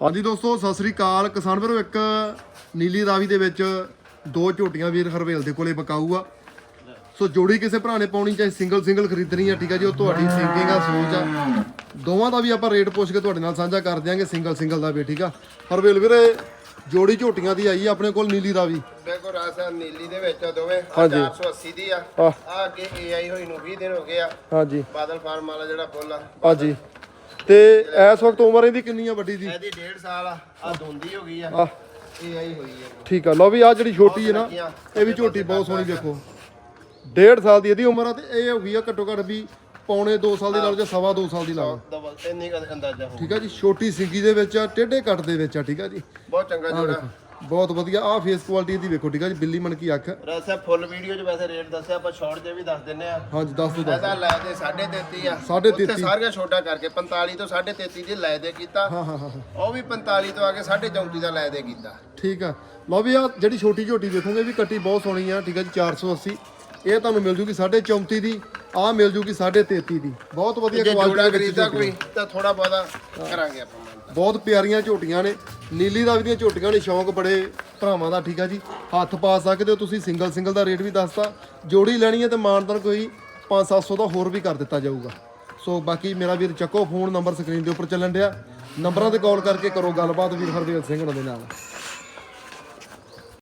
ਹਾਂਜੀ ਦੋਸਤੋ ਸਤਿ ਸ੍ਰੀ ਅਕਾਲ। ਕਿਸਾਨ ਵੀਰੋ ਇੱਕ ਨੀਲੀ ਰਾਵੀ ਦੇ ਵਿੱਚ ਦੋ ਝੋਟੀਆਂ ਵੀਰ ਹਰਵੇਲ ਦੇ ਕੋਲੇ ਬਕਾਊ ਆ ਸੋ ਜੋੜੀ ਕਿਸੇ ਭਰਾ ਨੇ ਪਾਉਣੀ ਚਾਹੇ ਸਿੰਗਲ ਸਿੰਗਲ ਖਰੀਦਣੀ ਆ ਠੀਕ ਆ ਜੀ ਉਹ ਤੁਹਾਡੀ ਥਿੰਕਿੰਗ ਆ ਸੋਚ ਆ। ਦੋਵਾਂ ਦਾ ਵੀ ਆਪਾਂ ਰੇਟ ਪੁੱਛ ਕੇ ਤੁਹਾਡੇ ਨਾਲ ਸਾਂਝਾ ਕਰ ਦਿਆਂਗੇ ਸਿੰਗਲ ਸਿੰਗਲ ਦਾ ਵੀ ਠੀਕ ਆ। ਹਰਵੇਲ ਵੀਰੇ ਜੋੜੀ ਝੋਟੀਆਂ ਦੀ ਆਈ ਆ ਆਪਣੇ ਕੋਲ ਨੀਲੀ ਰਾਵੀ। ਦੇਖੋ ਰਾਸਾ ਨੀਲੀ ਦੇ ਵਿੱਚ ਆ ਦੋਵੇਂ ਆਹ ਹਾਂਜੀ। 480 ਦੀ ਆ। ਆਹ। ਆ ਅੱਗੇ ਏਆਈ ਹੋਈ ਨੂੰ 20 ਦਿਨ ਹੋ ਗਏ ਆ। ਹਾਂਜੀ। ਬਾਦਲ ਫਾਰਮ ਵਾਲਾ ਜਿਹੜਾ ਫੁੱਲ ਆ ਹਾਂਜੀ। ਤੇ ਇਸ ਵਕਤ ਉਮਰ ਇਹਦੀ ਕਿੰਨੀ ਆ ਵੱਡੀ ਦੀ? ਇਹਦੀ 1.5 ਸਾਲ ਆ ਆ ਧੁੰਦੀ ਹੋ ਗਈ ਆ। ਆ ਏਆਈ ਹੋਈ ਆ। ਠੀਕ ਆ ਲਓ ਵੀ ਆ ਜਿਹੜੀ ਛੋਟੀ ਹੈ ਨਾ ਇਹ ਵੀ ਝੋਟੀ ਬਹੁਤ ਸੋਹਣੀ ਦੇਖੋ। ਡੇਢ ਸਾਲ ਦੀ ਇਹਦੀ ਉਮਰ ਆ ਤੇ ਇਹ ਹੋ ਗਈ ਆ ਘੱਟੋ ਘੱਟ ਵੀ ਪੌਣੇ 2 ਸਾਲ ਦੀ ਲਾ ਲਓ ਜਾਂ ਸਵਾ 2 ਸਾਲ ਦੀ ਲਾ ਲਓ। ਡਬਲ ਇੰਨੀ ਕੁ ਅੰਦਾਜ਼ਾ ਹੋ ਠੀਕ ਆ ਜੀ ਛੋਟੀ ਸਿੰਗੀ ਦੇ ਵਿੱਚ ਆ ਟੇਢੇ ਕੱਟ ਦੇ ਵਿੱਚ ਆ ਠੀਕ ਆ ਜੀ। ਬਹੁਤ ਚੰਗਾ ਜੋੜਾ। ਬਹੁਤ ਵਧੀਆ। ਆ ਫੇਸ ਕੁਆਲਿਟੀ ਇਹਦੀ ਵੇਖੋ ਠੀਕ ਆ ਜੀ ਬਿੱਲੀ ਮਨ ਕੀ ਅੱਖ। ਰਾਸਾ ਫੁੱਲ ਵੀਡੀਓ 'ਚ ਵੈਸੇ ਰੇਟ ਦੱਸਿਆ ਆਪਾਂ ਸ਼ਾਰਟ 'ਚ ਵੀ ਦੱਸ ਦਿੰਨੇ ਆ। ਹਾਂਜੀ ਦੱਸ ਦੋ ਦੱਸ ਇਹਦਾ ਲੈ ਦੇ 33.5 ਆ। ਸਾਢੇ ਉੱਥੇ ਤੇਤੀ। ਸਾਰੀਆਂ ਛੋਟਾ ਕਰਕੇ 45 ਤੋਂ 33.5 ਦੀ ਲੈ ਦੇ ਕੀਤਾ। ਹਾਂ ਹਾਂ ਹਾਂ ਹਾਂ। ਉਹ ਵੀ 45 ਤੋਂ ਆ ਕੇ 34.5 ਦਾ ਲੈ ਦੇ ਕੀਤਾ। ਠੀਕ ਆ। ਲਓ ਵੀ ਆ ਜਿਹੜੀ ਛੋਟੀ ਝੋਟੀ ਦੇਖੋਗੇ ਵੀ ਕੱਟੀ ਬਹੁਤ ਸੋਹਣੀ ਆ ਠੀਕ ਆ ਜੀ 480 ਇਹ ਤੁਹਾਨੂੰ ਮਿਲ ਜੂਗੀ 34.5 ਦੀ ਆ ਮਿਲ ਜੂਗੀ 33.5 ਦੀ। ਬਹੁਤ ਵਧੀਆ ਕੁਆਲਿਟੀ ਦੇ ਕੋਈ ਤਾਂ ਥੋੜਾ ਬਹੁਤਾ ਕਰਾਂਗੇ ਆਪਾਂ ਬਹੁਤ ਪਿਆਰੀਆਂ ਝੋਟੀਆਂ ਨੇ। ਨੀਲੀ ਰਾਵੀ ਦੀਆਂ ਝੋਟੀਆਂ ਨੇ ਸ਼ੌਂਕ ਬੜੇ ਭਰਾਵਾਂ ਦਾ, ਠੀਕ ਆ ਜੀ। ਹੱਥ ਪਾ ਸਕਦੇ ਹੋ ਤੁਸੀਂ, ਸਿੰਗਲ ਸਿੰਗਲ ਦਾ ਰੇਟ ਵੀ ਦੱਸਤਾ। ਜੋੜੀ ਲੈਣੀ ਹੈ ਤੇ ਮਾਨਦਾਨ ਕੋਈ 5-700 ਦਾ ਹੋਰ ਵੀ ਕਰ ਦਿੱਤਾ ਜਾਊਗਾ। ਸੋ ਬਾਕੀ ਮੇਰਾ ਵੀਰ ਚੱਕੋ, ਫੋਨ ਨੰਬਰ ਸਕਰੀਨ ਦੇ ਉੱਪਰ ਚੱਲਣ ਡਿਆ। ਨੰਬਰਾਂ ਤੇ ਕਾਲ ਕਰਕੇ ਕਰੋ, ਗੱਲਬਾਤ ਵੀਰ ਹਰਵੇਲ ਸਿੰਘ ਹੋਣਾ ਦੇ ਨਾਲ।